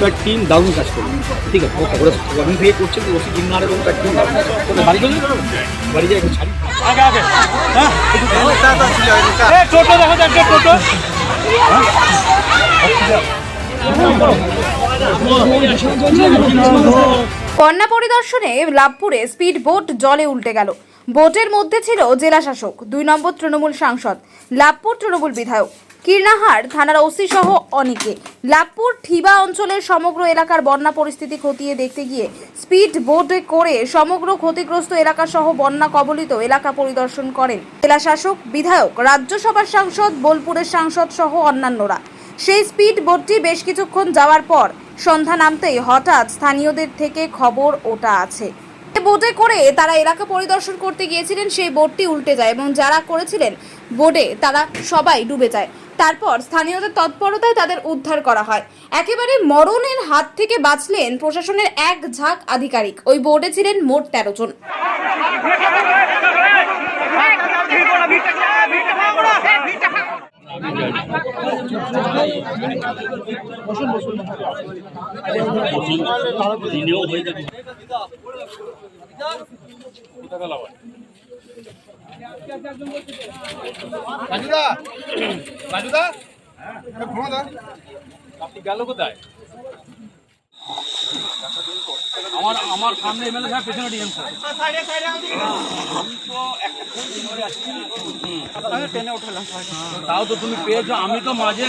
তার টিম দারুণ কাজ করবে। ঠিক আছে ওকে ওরা থেকে করছে তো ওসি এবং তার টিম বাড়ি চলে বাড়ি একটু ছাড়ি। আগে আগে। হ্যাঁ? টোটো দেখো তো একটা টোটো। কন্যা পরিদর্শনে লাভপুরে স্পিড বোট জলে উল্টে গেল। বোটের মধ্যে ছিল জেলা শাসক দুই নম্বর তৃণমূল সাংসদ লাভপুর তৃণমূল বিধায়ক। কীর্ণাহার থানার ওসি সহ অনেকে। লাভপুর ঠিবা অঞ্চলের সমগ্র এলাকার বন্যা পরিস্থিতি খতিয়ে দেখতে গিয়ে স্পিড বোটে করে সমগ্র ক্ষতিগ্রস্ত এলাকা সহ বন্যা কবলিত এলাকা পরিদর্শন করেন জেলা শাসক, বিধায়ক, রাজ্যসভার সাংসদ, বোলপুরের সাংসদ সহ অন্যান্যরা। সেই স্পিড বোটটি বেশ কিছুক্ষণ যাওয়ার পর সন্ধ্যা নামতেই হঠাৎ স্থানীয়দের থেকে খবর ওটা আছে। বোটে করে তারা এলাকা পরিদর্শন করতে গিয়েছিলেন, সেই বোটটি উল্টে যায় এবং যারা করেছিলেন বোটে তারা সবাই ডুবে যায়। তারপর স্থানীয়দের তৎপরতায় তাদের উদ্ধার করা হয়। একেবারে মরণের হাত থেকে বাঁচলেন প্রশাসনের এক ঝাঁক আধিকারিক। ওই বোর্ডে ছিলেন মোট তেরো জন। রাজুদা রাজুদা ঘুমা আপনি গেল কোথায়? আমার আমার সামনে এমএলএ সাহেব পেছনে ডিএম তাও তো তুমি পেয়েছ আমি তো মাঝে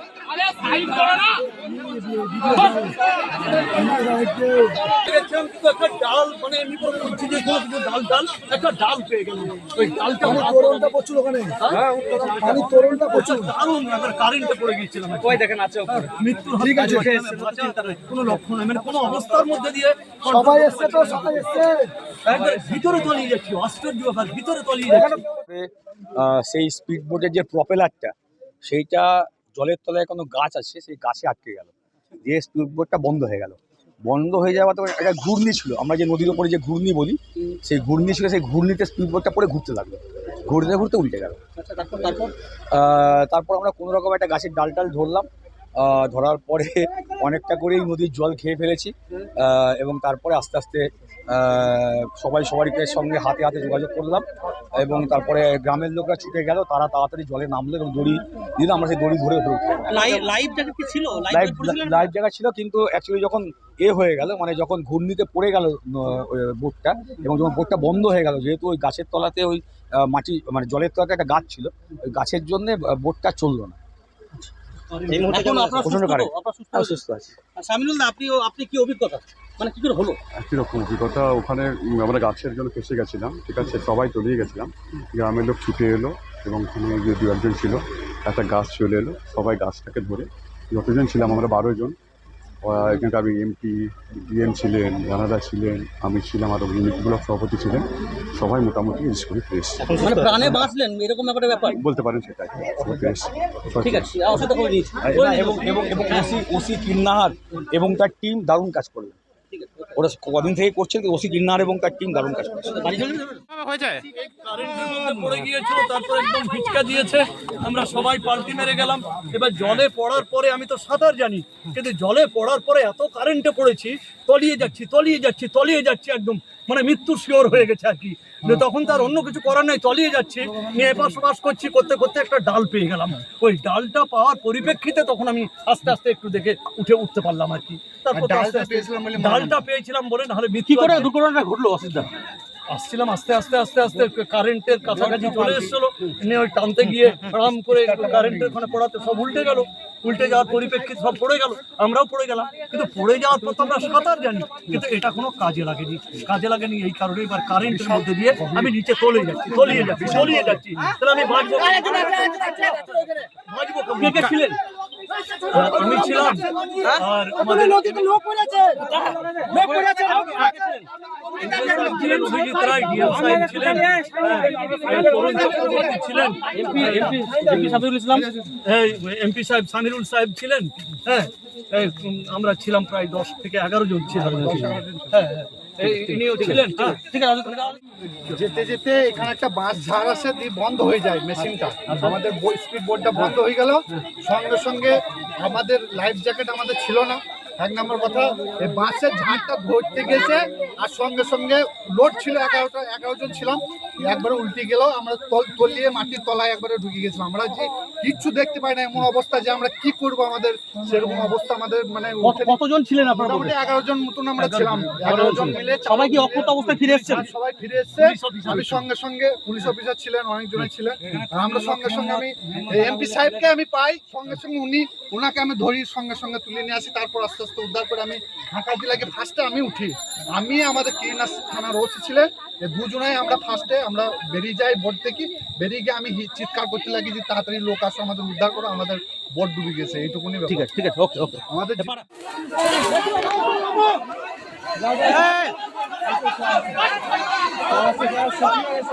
ডাল মানে এমনি করে খুঁজছি যে কোনো কিছু ডাল ডাল একটা ডাল পেয়ে গেলাম ওই ডালটা তোরণটা প্রচুর ওখানে। পানির তোরণটা প্রচুর। দারুণ একবার কারেন্টে পড়ে গিয়েছিলাম ওই দেখেন আছে মৃত্যু ঠিক আছে। কোনো লক্ষণ নেই। মানে কোনো অবস্থার মধ্যে দিয়ে সবাই এসছে তো সবাই এসছে। একবার ভিতরে তলিয়ে যাচ্ছি আশ্চর্য ব্যাপার ভিতরে তলিয়ে যাচ্ছি। সেই স্পিড বোটের যে প্রপেলারটা সেইটা জলের তলায় কোনো গাছ আছে সেই গাছে আটকে গেল। দিয়ে স্পিড বোটটা বন্ধ হয়ে গেল। বন্ধ হয়ে যাওয়া তো একটা ঘূর্ণি ছিল। আমরা যে নদীর ওপরে যে ঘূর্ণি বলি সেই ঘূর্ণি ছিল সেই ঘূর্ণিতে স্পিড বোটটা পরে ঘুরতে লাগল। ঘুরতে ঘুরতে উল্টে গেল। আহ, তারপর আমরা কোনো রকম একটা গাছের ডাল টাল ধরলাম। ধরার পরে অনেকটা করেই নদীর জল খেয়ে ফেলেছি। এবং তারপরে আস্তে আস্তে সবাই সবারকে সঙ্গে হাতে হাতে যোগাযোগ করলাম এবং তারপরে গ্রামের লোকরা ছুটে গেল তারা তাড়াতাড়ি জলে নামলো এবং দড়ি দিল আমরা সেই দড়ি ধরে ধরে ছিল? লাইভ জায়গা ছিল কিন্তু অ্যাকচুয়ালি যখন এ হয়ে গেল মানে যখন ঘূর্ণিতে পড়ে গেল বোটটা এবং যখন বোটটা বন্ধ হয়ে গেল যেহেতু ওই গাছের তলাতে ওই মাটি মানে জলের তলাতে একটা গাছ ছিল ওই গাছের জন্য বোটটা চলল না। এখন আপনার প্রচণ্ড কারেন্ট। আপনার সুস্থ আছে? সামিনুল দা আপনি আপনি কি অভিজ্ঞতা? মানে কি করে হলো? কীরকম অভিজ্ঞতা। ওখানে আমরা গাছের জন্য ফেসে গেছিলাম ঠিক আছে? সবাই তলিয়ে গেছিলাম। গ্রামের লোক ছুটে এলো এবং ওখানে যে দু একজন ছিল। একটা গাছ চলে এলো। সবাই গাছটাকে ধরে যতজন ছিলাম আমরা বারো জন ওরা আমি এমপি ডিএম ছিলেন রানাদা ছিলেন আমি ছিলাম আর ইউনিট ব্লক সভাপতি ছিলেন সবাই মোটামুটি স্কুলে করে ফ্রেশ মানে প্রাণে বাঁচলেন এরকম একটা ব্যাপার বলতে পারেন সেটাই ফ্রেশ ঠিক আছে এবং এবং এবং ওসি ওসি কিন্নাহার এবং তার টিম দারুণ কাজ করল ওরা কদিন থেকে করছে ওসি গিন্নার এবং তার টিম দারুণ কাজ করছে। পড়ে গিয়েছিল তারপর একদম দিয়েছে। আমরা সবাই পাল্টি মেরে গেলাম। এবার জলে পড়ার পরে আমি তো সাঁতার জানি কিন্তু জলে পড়ার পরে এত কারেন্টে পড়েছি তলিয়ে যাচ্ছি তলিয়ে যাচ্ছি তলিয়ে যাচ্ছি একদম। মানে মৃত্যুর শিওর হয়ে গেছে আর কি। তখন তার অন্য কিছু করার নেই তলিয়ে যাচ্ছি। নিয়ে এপাশ ওপাশ করছি করতে করতে একটা ডাল পেয়ে গেলাম। ওই ডালটা পাওয়ার পরিপ্রেক্ষিতে তখন আমি আস্তে আস্তে একটু দেখে উঠে উঠতে পারলাম আর কি। তারপর ডালটা পেয়েছিলাম বলে নাহলে কি করে দুর্ঘটনাটা ঘটলো অসুবিধা? আসছিলাম আস্তে আস্তে আস্তে আস্তে কারেন্টের কাছাকাছি চলে এসেছিল। নিয়ে ওই টানতে গিয়ে আরাম করে কারেন্টের ওখানে পড়াতে সব উল্টে গেল। উল্টে যাওয়ার পরিপ্রেক্ষিতে সব পড়ে গেল আমরাও পড়ে গেলাম। কিন্তু পড়ে যাওয়ার পর তো আমরা সাঁতার জানি কিন্তু এটা কোনো কাজে লাগেনি। কাজে লাগেনি এই কারণে এবার কারেন্টের মধ্যে দিয়ে আমি নিচে তলে যাচ্ছি তলিয়ে যাচ্ছি তলিয়ে যাচ্ছি। তাহলে আমি বাঁচবো বাঁচবো কে কে ছিলেন? আমি ছিলাম আর আমাদের ছিলেন অভিজিৎ রায় ডিএম সাহেব ছিলেন। হ্যাঁ, তরুণ চক্রবর্তী ছিলেন। এমপি ইসলাম এমপি সাহেব সামিরুল সাহেব ছিলেন। হ্যাঁ আমরা ছিলাম প্রায় দশ থেকে এগারো জন ছিলাম। হ্যাঁ হ্যাঁ এই, ইনিও ছিলেন। হ্যাঁ, ঠিক আছে যেতে যেতে এখানে একটা বাস ঝাড় আসে দিয়ে বন্ধ হয়ে যায় মেশিনটা। আমাদের স্পিড বোর্ডটা বন্ধ হয়ে গেল। সঙ্গে সঙ্গে আমাদের লাইফ জ্যাকেট আমাদের ছিল না। এক নম্বর কথা এই বাসের ঝাড়টা ধরতে গেছে আর সঙ্গে সঙ্গে লোড ছিল এগারোটা এগারো জন ছিলাম। একবারে উল্টে গেল আমরা তল তলিয়ে মাটির তলায় একবারে ঢুকে গেছিলাম। আমরা যে কিচ্ছু দেখতে পাই না এমন অবস্থা যে আমরা কি করব আমাদের সেরকম অবস্থা আমাদের মানে কতজন ছিলেন আপনারা মোটামুটি এগারো জন মতন আমরা ছিলাম। এগারো জন মিলে সবাই কি অক্ষত অবস্থায় ফিরে এসেছেন? সবাই ফিরে এসছে। আমি সঙ্গে সঙ্গে পুলিশ অফিসার ছিলেন অনেকজনে ছিলেন। আর আমরা সঙ্গে সঙ্গে আমি এমপি সাহেবকে আমি পাই সঙ্গে সঙ্গে উনি ওনাকে আমি ধরি সঙ্গে সঙ্গে তুলে নিয়ে আসি তারপর আস্তে আস্তে উদ্ধার করে আমি ঢাকা জেলাকে ফার্স্টে আমি উঠি। আমি আমাদের কিনাস থানার ওসি ছিলেন দুজনাই আমরা ফার্স্টে আমরা বেরিয়ে যাই বোট থেকে। বেরিয়ে গিয়ে আমি হি- চিৎকার করতে লাগি যে তাড়াতাড়ি লোক আসো আমাদের উদ্ধার করো আমাদের বোট ডুবে গেছে এইটুকুনি ঠিক আছে ঠিক আছে ওকে ওকে আমাদের